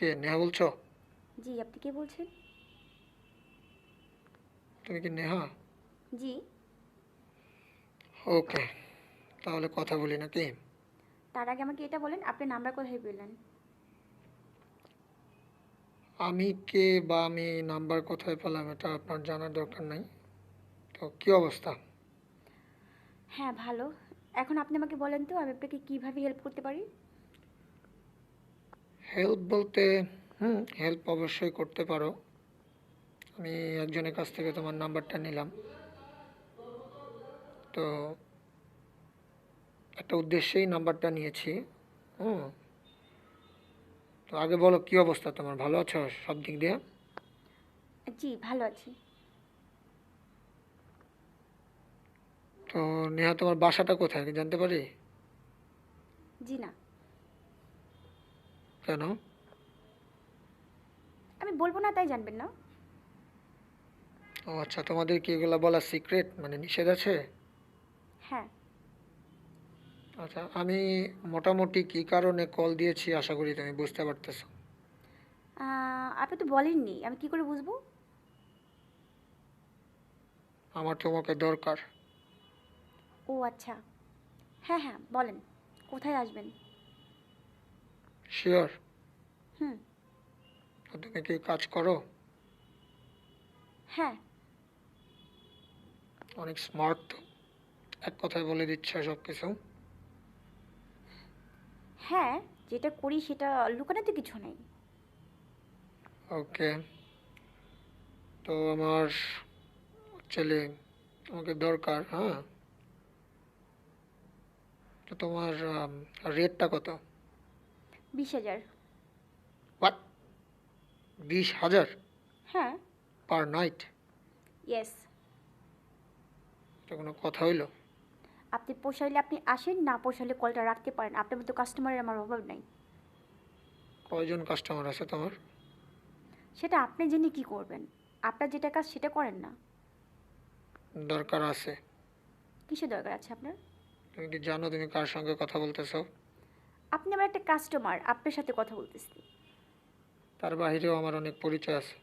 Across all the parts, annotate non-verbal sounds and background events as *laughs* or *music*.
কে? নেহা বলছো? জি আপনি কে বলছেন? তুমি কি নেহা? জি। ওকে তাহলে কথা বলি নাকি? তার আগে আমাকে এটা বলেন আপনি নাম্বার কোথায় পেলেন? আমি কে বা আমি নাম্বার কোথায় পেলাম এটা আপনার জানার দরকার নাই। তো কি অবস্থা? হ্যাঁ ভালো। এখন আপনি আমাকে বলেন তো আমি আপনাকে কীভাবে হেল্প করতে পারি? হেল্প বলতে হুম হেল্প অবশ্যই করতে পারো। আমি একজনের কাছ থেকে তোমার নাম্বারটা নিলাম। তো একটা উদ্দেশ্যেই নাম্বারটা নিয়েছি হুম। তো আগে বলো কি অবস্থা তোমার? ভালো আছো সব দিক দিয়ে? জি ভালো আছি। তো নেহা তোমার বাসাটা কোথায়? জানতে পারি? জি না। কেন? আমি বলব না তাই জানবেন না। ও আচ্ছা তোমাদের কি এগুলো বলা সিক্রেট মানে নিষেধ আছে? হ্যাঁ। আচ্ছা আমি মোটামুটি কি কারণে কল দিয়েছি আশা করি তুমি বুঝতে পারতেছো। আপনি তো বলেননি আমি কি করে বুঝব? আমার তোমাকে দরকার। ও আচ্ছা। হ্যাঁ হ্যাঁ বলেন কোথায় আসবেন? শিওর হুম। তুমি কি কাজ করো। হ্যাঁ। অনেক স্মার্ট তো। এক কথায় বলে দিচ্ছে সব কিছু হ্যাঁ যেটা করি সেটা লুকানো তো কিছু নেই। ওকে। তো আমার ছেলে তোমাকে দরকার হ্যাঁ? তো তোমার রেটটা কত? বিশ হাজার। হোয়াট বিশ হাজার? হ্যাঁ। পার নাইট ইয়েস এটা কোনো কথা হইল? আপনি পোষাইলে আপনি আসেন না পোষাইলে কলটা রাখতে পারেন। আপনার মতো কাস্টমারের আমার অভাব নেই। কয়জন কাস্টমার আছে তোমার? সেটা আপনি জেনে কি করবেন? আপনার যেটা কাজ সেটা করেন না। দরকার আছে। কিসের দরকার আছে আপনার? তুমি কি জানো তুমি কার সঙ্গে কথা বলতেছো? আপনি আমার একটা কাস্টমার আপনার সাথে কথা বলতেছি। তার বাহিরেও আমার অনেক পরিচয় আছে।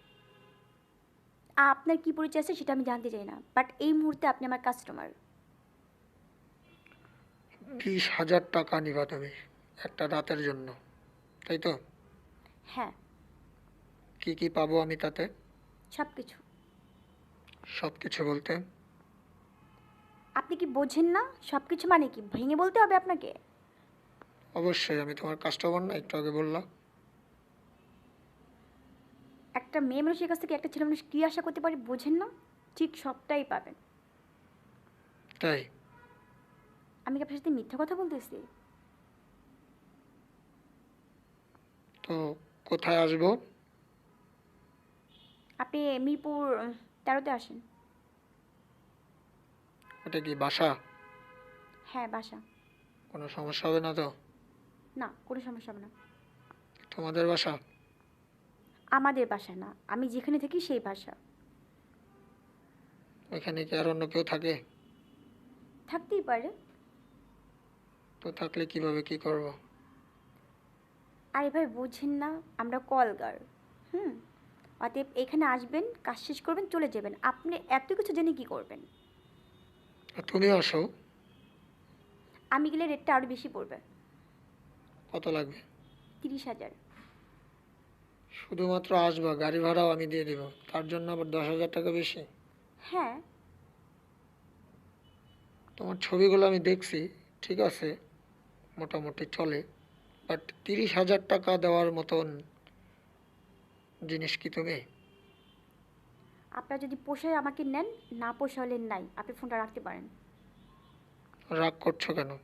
আপনার কি পরিচয় আছে সেটা আমি জানতে চাই না বাট এই মুহূর্তে আপনি আমার কাস্টমার বিশ হাজার টাকা নিবা তুমি একটা রাতের জন্য তাই তো? হ্যাঁ। কি কি পাবো আমি তাতে? সব কিছু সব কিছু বলতে? আপনি কি বোঝেন না? সব কিছু মানে কি? ভেঙে বলতে হবে আপনাকে? অবশ্যই আমি তোমার কাস্টমার না একটু আগে বললাম। একটা মেয়ে মানুষের কাছ থেকে একটা ছেলে মানুষ কী আশা করতে পারে বোঝেন না ঠিক সবটাই পাবেন। তাই? আমি কি আপনার সাথে মিথ্যা কথা বলতেছি? তো কোথায় আসব? আপনি মিরপুর তেরোতে আসেন। ওটা কি বাসা? হ্যাঁ বাসা। কোনো সমস্যা হবে না তো? না কোনো সমস্যা হবে না। তোমাদের বাসা? আমাদের বাসা না আমি যেখানে থাকি সেই বাসা। এখানে কি আর অন্য কেউ থাকে? থাকতেই পারে। তো থাকলে কীভাবে কি করব? আর এভাবে বোঝেন না আমরা কলগার। হুম অতএব এখানে আসবেন কাজ শেষ করবেন চলে যাবেন। আপনি এত কিছু জেনে কি করবেন? তুমি আসো। আমি গেলে রেটটা আরও বেশি পড়বে। কত লাগবে? তিরিশ হাজার। শুধুমাত্র আসবা গাড়ি ভাড়াও আমি দিয়ে দেবো। তার জন্য আবার দশ হাজার টাকা বেশি? হ্যাঁ। তোমার ছবিগুলো আমি দেখছি ঠিক আছে মোটামুটি চলে। বাট তিরিশ হাজার টাকা দেওয়ার মতন জিনিস কি তুমি? আপনার যদি পোষায় আমাকে নেন না পোষালে নাই। আপনি ফোনটা রাখতে পারেন। রাগ করছ কেন?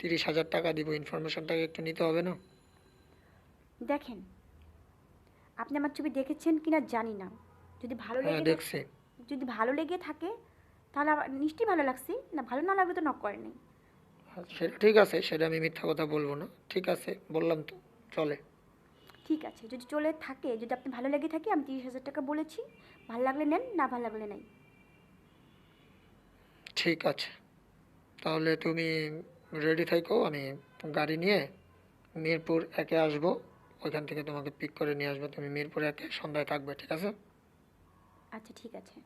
তিরিশ হাজার টাকা দিব ইনফরমেশনটাকে একটু নিতে হবে না? দেখেন আপনি আমার ছবি দেখেছেন কিনা জানি না। যদি ভালো হ্যাঁ লেগে দেখছি। যদি ভালো লেগে থাকে তাহলে আমার নিশ্চয়ই ভালো লাগছে। না ভালো না লাগলে তো নক করেনি সেটা ঠিক আছে সেটা আমি মিথ্যা কথা বলব না। ঠিক আছে বললাম তো চলে। ঠিক আছে যদি চলে থাকে যদি আপনি ভালো লেগে থাকে আমি তিরিশ হাজার টাকা বলেছি। ভালো লাগলে নেন না ভালো লাগলে নাই। ঠিক আছে। তাহলে তুমি রেডি থাকো আমি গাড়ি নিয়ে মিরপুর একে আসব। ওইখান থেকে তোমাকে পিক করে নিয়ে আসব। তুমি মিরপুর একে সন্ধ্যায় থাকবে ঠিক আছে? আচ্ছা ঠিক আছে।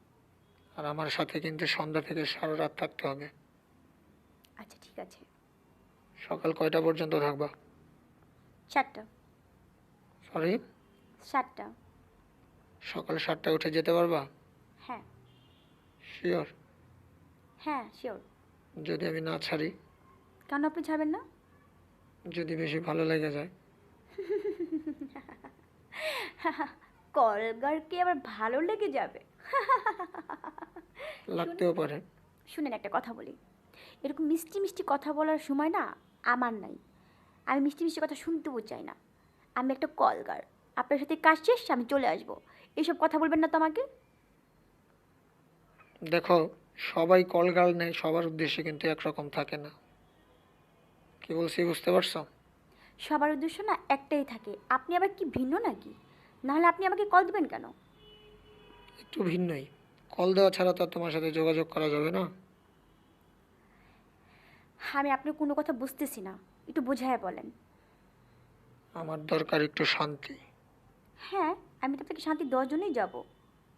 আর আমার সাথে কিন্তু সন্ধ্যা থেকে সারা রাত থাকতে হবে। আচ্ছা ঠিক আছে। সকাল কয়টা পর্যন্ত থাকবা? চারটা সরি সাতটা। সকাল সাতটায় উঠে যেতে পারবা? হ্যাঁ। শিওর হ্যাঁ শিওর যদি আমি না ছাড়ি? কেন আপনি ছাড়বেন না? যদি বেশি ভালো লেগে যায়। *laughs* কলগারকে আবার ভালো লেগে যাবে? *laughs* লাগতেও পারে। শুনেন একটা কথা বলি। এরকম মিষ্টি মিষ্টি কথা বলার সময় না আমার নাই। আমি মিষ্টি মিষ্টি কথা শুনতেও চাই না। আমি একটা কলগার। আপনার সাথে কাজ শেষ আমি চলে আসব। এইসব কথা বলবেন না তো আমাকে দেখো সবাই কলগাল নেয় সবার উদ্দেশ্যে কিন্তু একরকম থাকে না। কি বলছি বুঝতে পারছ? সবার উদ্দেশ্য না একটাই থাকে আপনি আবার কি ভিন্ন নাকি? নাহলে আপনি আমাকে কল দেবেন কেন? একটু ভিন্নই। কল দেওয়া ছাড়া তো আর তোমার সাথে যোগাযোগ করা যাবে না। আমি আপনার কোনো কথা বুঝতেছি না একটু বোঝায় বলেন। আমার দরকার একটু শান্তি। হ্যাঁ আমি তো আপনাকে শান্তি দেওয়ার জন্যই যাব।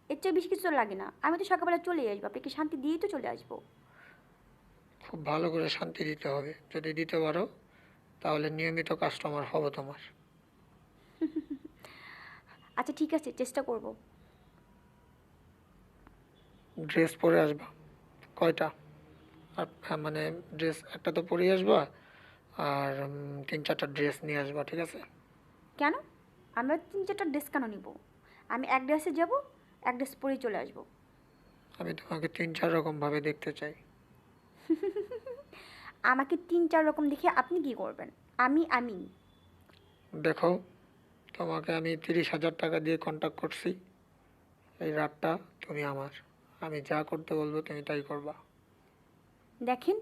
এর চেয়ে বেশি কিছু লাগে না আমি তো সকালবেলা চলে আসব আপনাকে শান্তি দিয়েই তো চলে আসব। খুব ভালো করে শান্তি দিতে হবে। যদি দিতে পারো তাহলে নিয়মিত কাস্টমার হব তোমার। *laughs* আচ্ছা ঠিক আছে চেষ্টা করব। ড্রেস পরে আসবা। কয়টা? আর মানে ড্রেস একটা তো পরে আসবা আর তিন চারটা ড্রেস নিয়ে আসবা ঠিক আছে? কেন? আমরা তিন চারটা ড্রেস কেন নিব? আমি এক ড্রেসে যাব এক ড্রেস পরেই চলে আসব। আমি তোমাকে তিন চার রকমভাবে দেখতে চাই। *laughs* আমাকে তিন চার রকম দেখে আপনি কি করবেন? আমি আমি দেখো তোমাকে আমি তিরিশ হাজার টাকা দিয়ে কন্ট্যাক্ট করছি। এই রাতটা তুমি আমার। আমি যা করতে বলব তুমি তাই করবা। দেখেন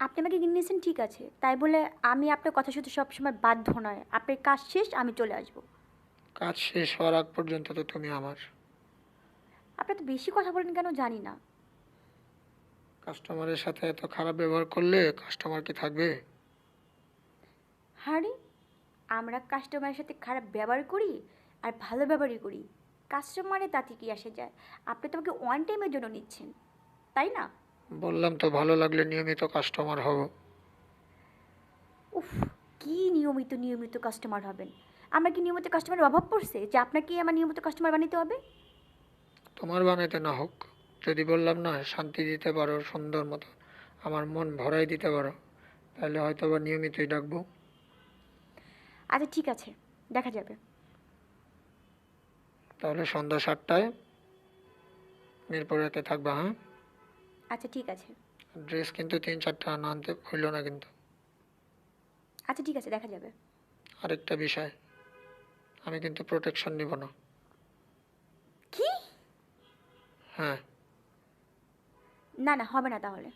আপনি আমাকে কিনে নিয়েছেন ঠিক আছে। তাই বলে আমি আপনার কথা শুধু সবসময় বাধ্য নয়। আপনার কাজ শেষ আমি চলে আসব। কাজ শেষ হওয়ার আগ পর্যন্ত তো তুমি আমার। আপনি তো বেশি কথা বলেন কেন জানি না। কাস্টমারের সাথে এত খারাপ ব্যবহার করলে কাস্টমার কি থাকবে? হারে আমরা কাস্টমারের সাথে খারাপ ব্যবহার করি আর ভালো ব্যবহারই করি। কাস্টমারে তাতে কি আসে যায়? আপনি তো আমাকে ওয়ান টাইমের জন্য নিচ্ছেন তাই না? বললাম তো ভালো লাগলে নিয়মিত কাস্টমার হব। উফ কি নিয়মিত নিয়মিত কাস্টমার হবেন? আমরা কি নিয়মিত কাস্টমারের অভাব পড়ছে যে আপনাকে আমার নিয়মিত কাস্টমার বানাতে হবে? তোমার বানাইতে না হোক। যদি বললাম না শান্তি দিতে পারো সুন্দর মতো। আমার মন ভরাই দিতে পারো। তাহলে হয়তো বা নিয়মিতই ডাকবো। আচ্ছা ঠিক আছে। দেখা যাবে। তাহলে সন্ধ্যা সাতটায়। মিরপুর একে থাকবা হ্যাঁ? আচ্ছা ঠিক আছে। ড্রেস কিন্তু তিন চারটা না আনতে হইল না কিন্তু। আচ্ছা ঠিক আছে দেখা যাবে। আরেকটা বিষয়। আমি কিন্তু প্রোটেকশন নিব না। কি? হ্যাঁ। না না হবে না তাহলে।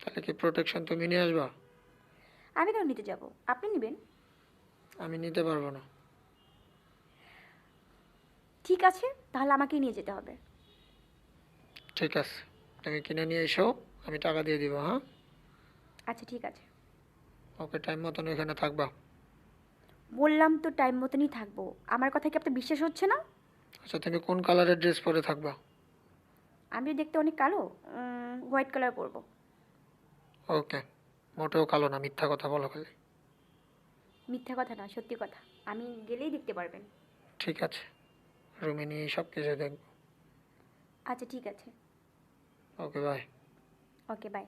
তাহলে কি প্রোটেকশন তুমি নিয়ে আসবা? আমি কেন নিতে যাব। আপনি নেবেন? আমি নিতে পারব না। ঠিক আছে তাহলে আমাকেই নিয়ে যেতে হবে। ঠিক আছে। তুমি কিনে নিয়ে এসো আমি টাকা দিয়ে দিব হ্যাঁ? আচ্ছা ঠিক আছে। ওকে টাইম মতন ওইখানে থাকবা। বললাম তো টাইম মতনই থাকব। আমার কথা কি আপনার বিশ্বাস হচ্ছে না? আচ্ছা তুমি কোন কালারের ড্রেস পরে থাকবা? আমি দেখতে অনেক কালো হোয়াইট কালার পরবো। ওকে মোটেও কালো না মিথ্যা কথা বলো খালি। মিথ্যা কথা না সত্যি কথা। আমি গেলেই দেখতে পারবেন। ঠিক আছে রুমে নিয়ে সব কিছু দেখব। আচ্ছা ঠিক আছে। Okay bye okay bye